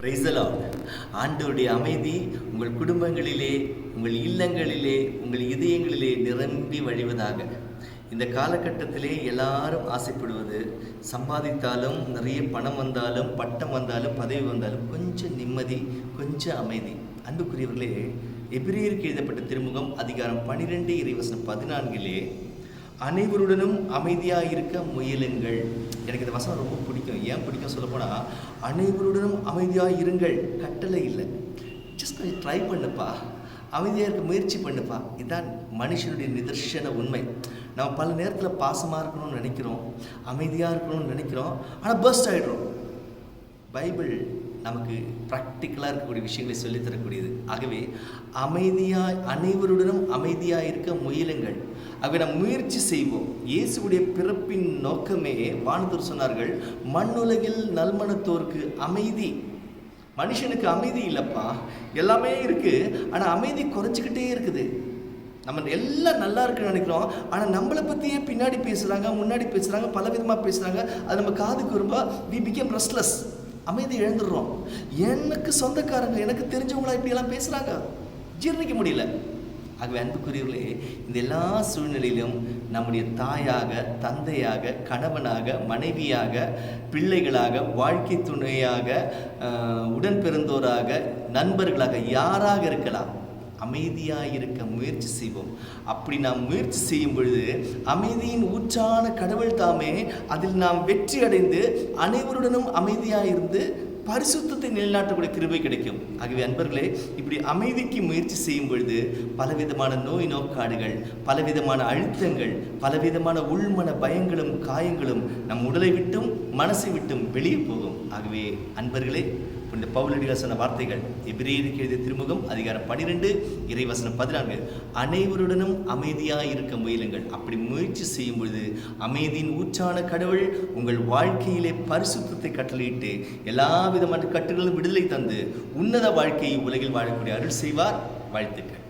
பிரைசலாட் ஆண்டோடைய அமைதி உங்கள் குடும்பங்களிலே உங்கள் இல்லங்களிலே உங்கள் இதயங்களிலே நிரம்பி வழிவதாக. இந்த காலகட்டத்திலே எல்லாரும் ஆசைப்படுவது சம்பாதித்தாலும் நிறைய பணம் வந்தாலும் பட்டம் வந்தாலும் பதவி வந்தாலும் கொஞ்சம் நிம்மதி கொஞ்சம் அமைதி. அன்புக்குரியவர்களே எபிரியருக்கு எழுதப்பட்ட திருமுகம் அதிகாரம் பனிரெண்டு இறைவசனம் பதினான்கிலே அனைவருடனும் அமைதியாக இருக்க முயலுங்கள். எனக்கு இந்த வசனம் ரொம்ப பிடிக்கும். ஏன் பிடிக்கும் சொல்லப்போனால் அனைவருடனும் அமைதியாக இருங்கள் கட்டளை இல்லை. ஜஸ்ட் கொஞ்சம் ட்ரை பண்ணுப்பா. அமைதியாக இருக்க முயற்சி பண்ணுப்பா. இதுதான் மனுஷனுடைய நிதர்சன உண்மை. நம்ம பல நேரத்தில் பாசமாக இருக்கணும்னு நினைக்கிறோம். அமைதியாக இருக்கணும்னு நினைக்கிறோம். ஆனால் பர்ஸ்ட் ஆகிடுறோம் பைபிள் நமக்கு ப்ராக்டிக்கலாக இருக்கக்கூடிய விஷயங்களை சொல்லித் தரக்கூடியது ஆகவே அமைதியாக அனைவருடனும் அமைதியாக இருக்க முயலுங்கள். ஆகவே நாம் முயற்சி செய்வோம். இயேசுடைய பிறப்பின் நோக்கமே வானத்தூர் சொன்னார்கள் மண்ணுலகில் நல்மணத்தோருக்கு அமைதி. மனுஷனுக்கு அமைதி இல்லைப்பா. எல்லாமே இருக்குது ஆனால் அமைதி குறைச்சிக்கிட்டே இருக்குது. நம்ம எல்லாம் நல்லா இருக்குன்னு நினைக்கிறோம். ஆனால் நம்மளை பற்றியே பின்னாடி பேசுகிறாங்க முன்னாடி பேசுகிறாங்க பல விதமாக பேசுகிறாங்க அது நம்ம காதுக்கு ரொம்ப வி பிகேம் ரெஸ்ட்லெஸ் அமைதி இழந்துடுறோம். எனக்கு சொந்தக்காரங்க எனக்கு தெரிஞ்சவங்களா இப்படியெல்லாம் பேசுகிறாங்க ஜீர்ணிக்க முடியல. ஆகவே அன்புக்குரியவர்களே இந்த எல்லா சூழ்நிலையிலும் நம்முடைய தாயாக தந்தையாக கணவனாக மனைவியாக பிள்ளைகளாக வாழ்க்கை துணையாக உடன் பிறந்தோராக நண்பர்களாக யாராக இருக்கலாம் அமைதியாக இருக்க முயற்சி செய்வோம். அப்படி நாம் முயற்சி செய்யும் பொழுது அமைதியின் ஊற்றான கடவுள் தாமே அதில் நாம் வெற்றி அடைந்து அனைவருடனும் அமைதியாக இருந்து பரிசுத்தத்தை நிலைநாட்டக்கூடிய கிருபை கிடைக்கும். ஆகவே அன்பர்களே இப்படி அமைதிக்கு முயற்சி செய்யும் பொழுது பலவிதமான நோய் நோக்காடுகள் பலவிதமான அழுத்தங்கள் பலவிதமான உள்மன பயங்களும் காயங்களும் நம் உடலை விட்டும் மனசை விட்டும் வெளியே போகும். ஆகவே அன்பர்களே இந்த பவுலடிகள் சொன்ன வார்த்தைகள் எபிரேயருக்கு எழுதிய திருமுகம் அதிகாரம் பனிரெண்டு இறைவசனம் பதினான்கு. அனைவருடனும் அமைதியாக இருக்க முயலுங்கள். அப்படி முயற்சி செய்யும் பொழுது அமைதியின் ஊற்றான கடவுள் உங்கள் வாழ்க்கையிலே பரிசுத்தத்தை கட்டளையிட்டு எல்லா விதமான கட்டுகளும் விடுதலை தந்து உன்னத வாழ்க்கையை உலகில் வாழக்கூடிய அருள் செய்வார். வாழ்த்துக்கள்.